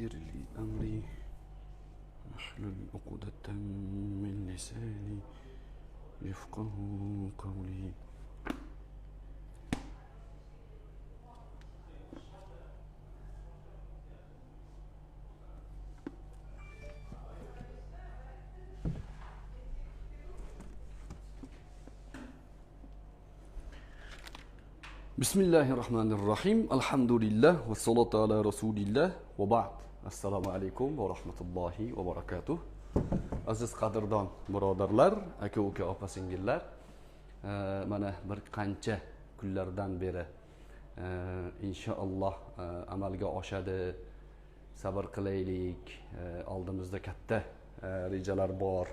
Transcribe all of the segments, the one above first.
ويسر لي أمري. واحلل عقدة من لساني. يفقه قولي. bismillahi rohmanir rohim alhamdulillah vassalotu ala rasulillah. Va ba'd. Assalomu alaykum va rahmatullohi va barakatuh. Aziz qadrdon birodarlar aka uka opa singillar eh, mana bir qancha kunlardan beri eh, inshaalloh eh, amalga oshadi. Sabr qilaylik. Oldimizda katta rejalar bor.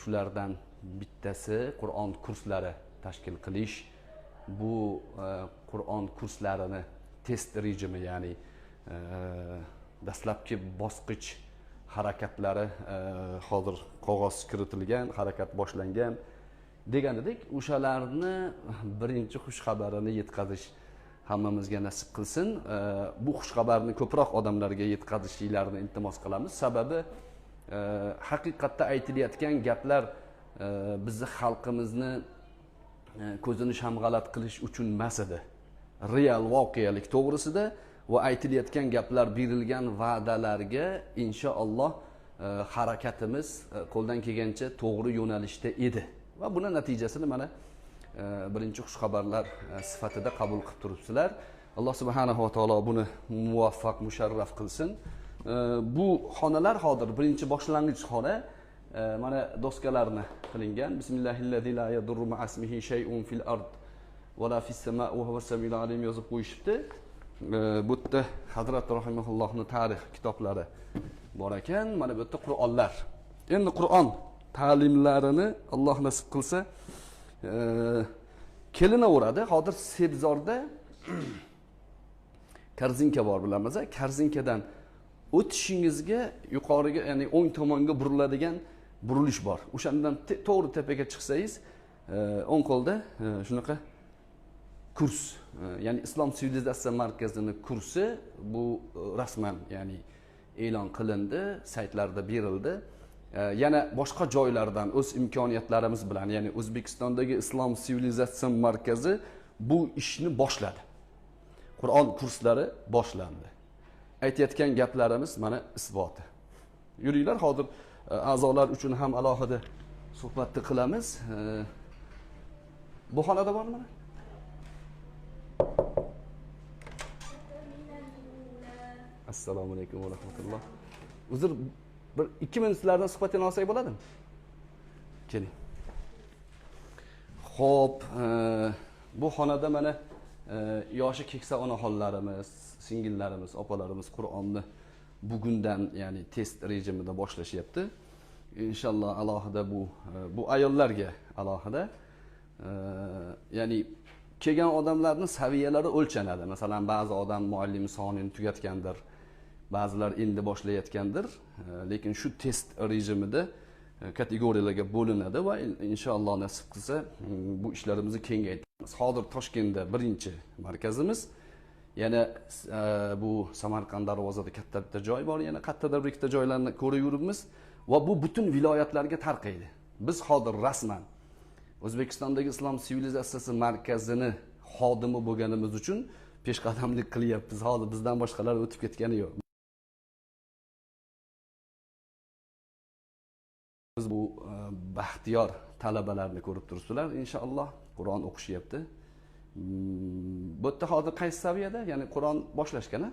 Shulardan bittasi qur'on kurslari tashkil qilish. Bu e, qur'on kurslarini test rejimi ya'ni e, dastlabki bosqich harakatlari e, hozir qog'oz kiritilgan harakat boshlangan degan edik o'shalarni birinchi xushxabarini yetkazish hammamizga nasib qilsin. Bu xushxabarni ko'proq odamlarga yetkazishinglarni iltimos qilamiz. Sababi haqiqatda aytilayotgan gaplar bizni xalqimizni E, ko'zini shamg'alat qilish uchun emas edi. Real voqealik to'g'risida va aytilayotgan gaplar berilgan va'dalarga inshaalloh e, harakatimiz e, qo'ldan kelgancha to'g'ri yo'nalishda edi. Va buni natijasini mana e, birinchi xushxabarlar e, sifatida qabul qilib turibsizlar. Alloh subhanahu va taolo buni muvaffaq musharraf qilsin. E, bu xonalar hozir birinchi boshlang'ich xona. Mana doskalarni qilingan. Bismillahillazi la yadurru ma'asmihi shay'un fil ard va la fis sama va huva samiul alim yozib qo'yishibdi. Bu yerda hazrat rahimaullohni tarix kitoblari bor ekan. Mana bu yerda qur'onlar. Endi qur'on ta'limlarini alloh nasib qilsa kelinaveradi. Hozir sebzorda korzinka bor bilamiz korzinkadan o'tishingizga yuqoriga ya'ni o'ng tomonga buriladigan burilish bor. O'shandan to'g'ri tepaga chiqsangiz e, o'ng qo'lda e, shunaqa kurs e, ya'ni islom sivilizatsiya markazini kursi bu rasman ya'ni e'lon qilindi saytlarda berildi. Yana boshqa joylardan o'z imkoniyatlarimiz bilan ya'ni o'zbekistondagi islom sivilizatsiya markazi bu ishni boshladi. Qur'on kurslari boshlandi. Aytayotgan gaplarimiz mana isboti. Yuringlar hozir a'zolar uchun ham alohida suhbatni qilamiz. Bu xonada bormi mana? Assalomu alaykum va rahmatulloh. Uzr bir ikki minut sizlardan suhbatlana olsak bo'ladimi? Keling. Ho'p bu xonada mana yoshi keksa onaxonlarimiz singillarimiz opalarimiz qur'onni bugundan ya'ni test rejimida boshlashyapti. Inshaalloh alohida bu e, bu ayollarga alohida. E, ya'ni kelgan odamlarni saviyalari o'lchanadi. Masalan ba'zi odam muallim sonini tugatgandir ba'zilar endi boshlayotgandir. E, lekin shu test rejimida kategoriyalarga bo'linadi va inshaalloh nasib qilsa bu ishlarimizni kengaytiramiz. Hozir toshkentda birinchi markazimiz. Yana e, bu samarqand darvozada katta bitta joy bor yana qayerdadir bir ikkita joylarni ko'rib yuribmiz va bu butun viloyatlarga tarqaydi. Biz hozir rasman o'zbekistondagi islom sivilizatsiyasi markazini xodimi bo'lganimiz uchun peshqadamlik qilyapmiz. Hozir bizdan boshqalar o'tib ketgani yo'q. Biz bu e, baxtiyor talabalarni ko'rib turibsizlar. Inshaalloh qur'on o'qishyapti. Bu yerda hozir qaysi saviyada? Ya'ni qur'on boshlashgana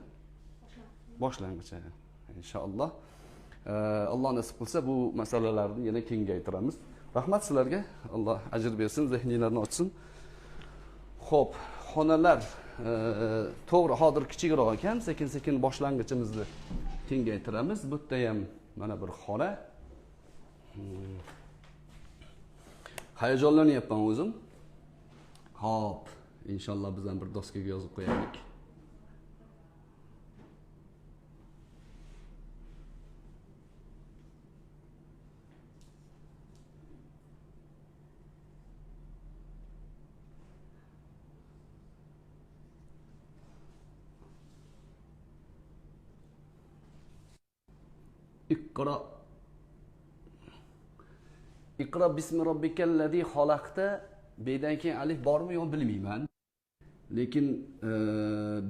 boshlang'ich inshaalloh. Alloh nasib qilsa bu masalalarni yana kengaytiramiz. Rahmat sizlarga. Alloh ajr bersin zehninglarni ochsin. Ho'p xonalar to'g'ri hozir kichikroq ekan sekin sekin boshlang'ichimizni kengaytiramiz. Bu yerda ham mana bir xona. Hmm. Hayajonlanyapman o'zim. Ho'p inshaalloh biz ham bir doskaga yozib qo'yaylik iqro iqro bismi robbikallazi xalaqda bedan keyin alif bormi yo'q bilmayman lekin e,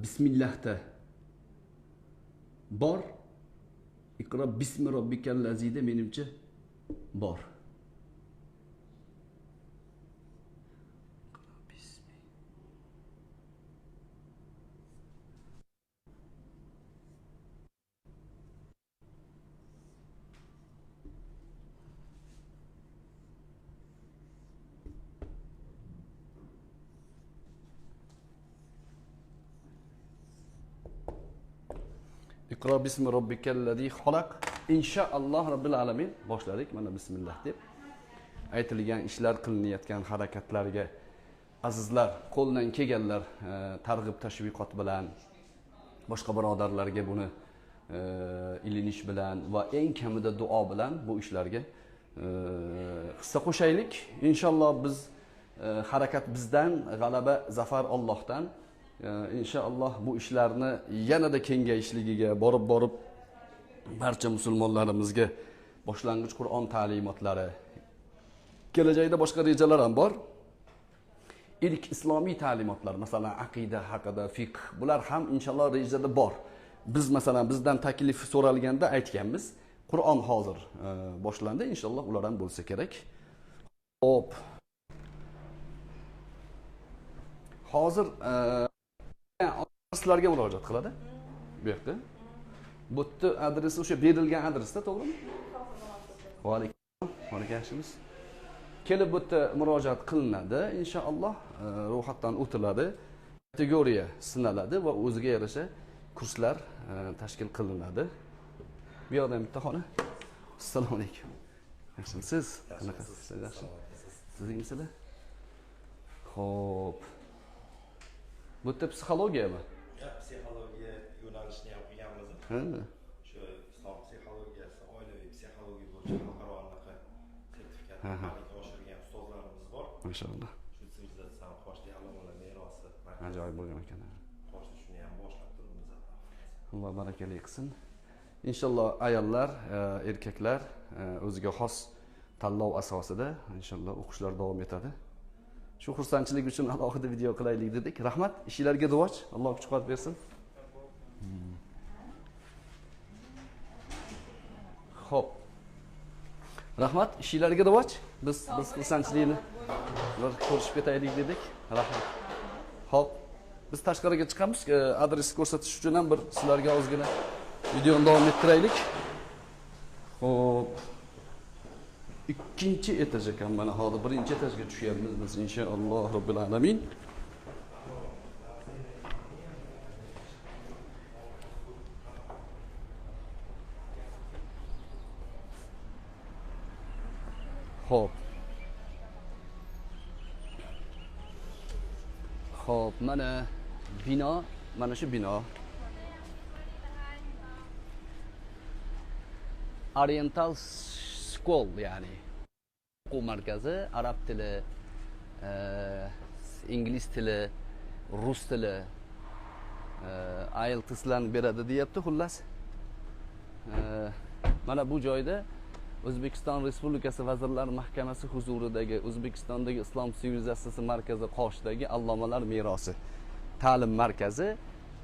bismillahda bor. Iqro bismi robbikallazida menimcha bor. Iqro bismi robbikallazi xalaq inshaalloh robbil alamin boshladik mana bismillah deb aytilgan ishlar qilinayotgan harakatlarga azizlar qo'ldan kelganlar e, targ'ib tashviqot bilan boshqa birodarlarga buni e, ilinish bilan va eng kamida duo bilan bu ishlarga e, hissa qo'shaylik. Inshaalloh biz e, harakat bizdan g'alaba zafar ollohdan inshaalloh bu ishlarni yanada kengayishligiga borib borib barcha musulmonlarimizga boshlang'ich qur'on ta'limotlari kelajakda boshqa rejalar ham bor. Ilk islomiy ta'limotlar masalan aqida haqida fiqh bular ham inshaalloh rejada bor. Biz masalan bizdan taklif so'ralganda aytganmiz qur'on hozir e, boshlandi inshaalloh ular ham bo'lsa kerak. Ho'p hozir e, sizlarga murojaat qiladi. Bu yoqda bu yerda adresi o'sha berilgan adresda to'g'rimi? Vaalaykum. Vaalaykum yaxshimisiz kelib bu yerda murojaat qilinadi inshaalloh e, ro'yxatdan o'tiladi kategoriya sinaladi va o'ziga yarasha kurslar e, tashkil qilinadi. Bu yoqda ham bitta xona assalomu alaykum yaxshimisiz qanaqasiz siz yaxshi. sizingmisizlar ho'p bu yerda psixologiyami Ya, psixologiya yo'nalishini ham ha. Shu islom psixologiyasi, oilaviy psixologiya bo'yicha xalqaro anaqa sertifikat malaka oshirgan ustozlarimiz bor. mashalloh Shu sivilizatsiya qoshli allomalar merosi markazi. ajoyib bo'lgan ekan Qoshli shuni ham boshlab turibmiz. alloh barakali qilsin. Inshaalloh ayollar e, erkaklar e, o'ziga xos tanlov asosida inshaalloh o'qishlar davom etadi shu xursandchilik uchun alohida video qilaylik dedik. Rahmat. Ishinglarga rivoj alloh kuch quvvat bersin. Ho'p rahmat. Ishinglarga rivoj biz biz xursandchilikni bir ko'rishib ketaylik dedik. Rahmat. Ho'p biz tashqariga chiqamiz. Adresni ko'rsatish uchun ham bir sizlarga ozgina videoni davom ettiraylik ho'p ikkinchi etaj ekan mana hozir birinchi etajga tushyapmiz biz inshaalloh robbil alamin. Ho'p ho'p mana bino mana shu bino. Oriental school ya'ni. O'quv markazi arab tili e, ingliz tili rus tili e, IELTSlarni beradi deyapti xullas. E, mana bu joyda o'zbekiston respublikasi vazirlar mahkamasi huzuridagi o'zbekistondagi islom sivilizatsiyasi markazi qoshidagi allomalar merosi ta'lim markazi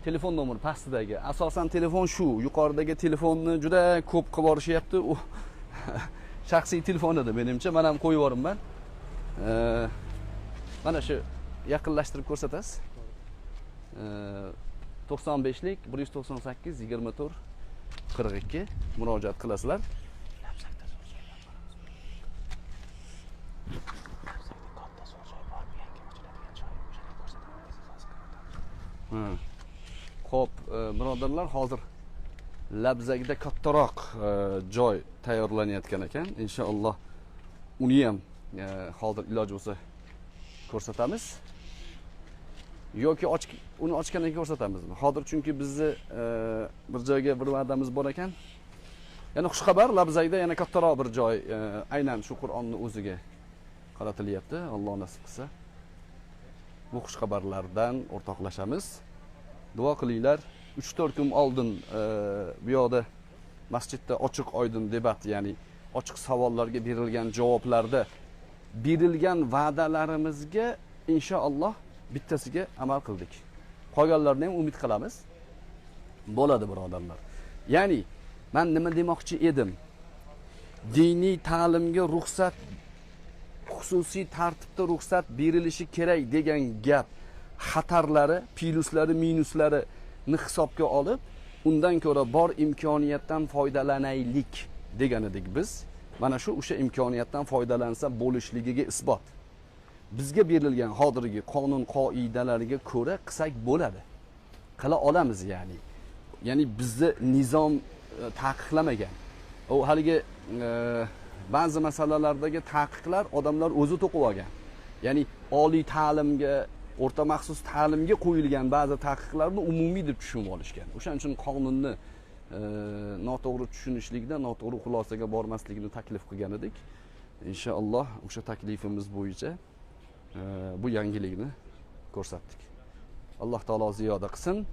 telefon nomeri pastidagi. Asosan telefon shu yuqoridagi telefonni juda ko'p qilib yuborishyapti u shaxsiy telefon edi menimcha. Man ham qo'yib yuboribman mana shu yaqinlashtirib ko'rsatasiz. To'qson beshlik bir yuz to'qson sakkiz yigirma to'rt qirq ikki. Murojaat qilasizlar. Ho'p e, birodarlar, hozir Labzagida kattaroq e, joy tayyorlanayotgan ekan. Inshaalloh uni ham e, hozir iloji bo'lsa ko'rsatamiz. yoki och- uni ochgandan keyin ko'rsatamizmi? Hozir chunki bizni e, bir joyga bir va'damiz bor ekan. Yana xushxabar labzakda yana kattaroq bir joy aynan shu Qur'onni o'ziga qaratilyapti. Alloh nasib qilsa. Bu xushxabarlardan o'rtoqlashamiz. Duo qilinglar. 3-4 kun oldin e, bu yoqda masjidda ochiq oydin debat ya'ni ochiq savollarga berilgan javoblarda berilgan va'dalarimizga inshaalloh bittasiga amal qildik. Qolganlarini ham umid qilamiz. Bo'ladi birodarlar ya'ni man nima demoqchi edim? Diniy ta'limga ruxsat xususiy tartibda ruxsat berilishi kerak degan gap xatarlari plyuslari ni hisobga olib undan ko'ra bor imkoniyatdan foydalanaylik degan edik biz. Mana shu o'sha imkoniyatdan foydalansa bo'lishligiga isbot. Bizga berilgan hozirgi qonun qoidalariga ko'ra qilsak bo'ladi. Qila olamiz ya'ni. Ya'ni bizni nizom e, taqiqlamagan. U haligi e, ba'zi masalalardagi taqiqlar odamlar o'zi to'qib olgan. Ya'ni oliy ta'limga o'rta maxsus ta'limga qo'yilgan ba'zi taqiqlarni umumiy deb tushunib olishgan. O'shaning uchun qonunni e, noto'g'ri tushunishlikda noto'g'ri xulosaga bormaslikni taklif qilgan edik. Inshaalloh o'sha taklifimiz bo'yicha e, bu yangilikni ko'rsatdik. Alloh taolo ziyoda qilsin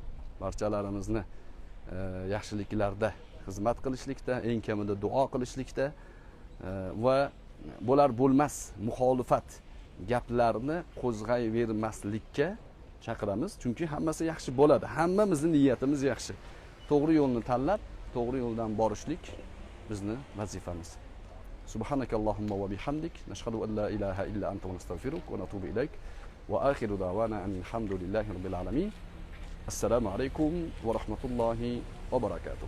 barchalarimizni e, yaxshiliklarda xizmat qilishlikda eng kamida duo qilishlikda e, va bo'lar bo'lmas muxolifat gaplarni qo'zg'ayvermaslikka chaqiramiz chunki hammasi yaxshi bo'ladi hammamizni niyatimiz yaxshi to'g'ri yo'lni tanlab to'g'ri yo'ldan borishlik bizni vazifamiz سبحانك اللهم وبحمدك نشهد أن لا إله إلا أنت ونستغفرك ونتوب إليك وآخر دعوانا أن الحمد لله رب العالمين السلام عليكم ورحمة الله وبركاته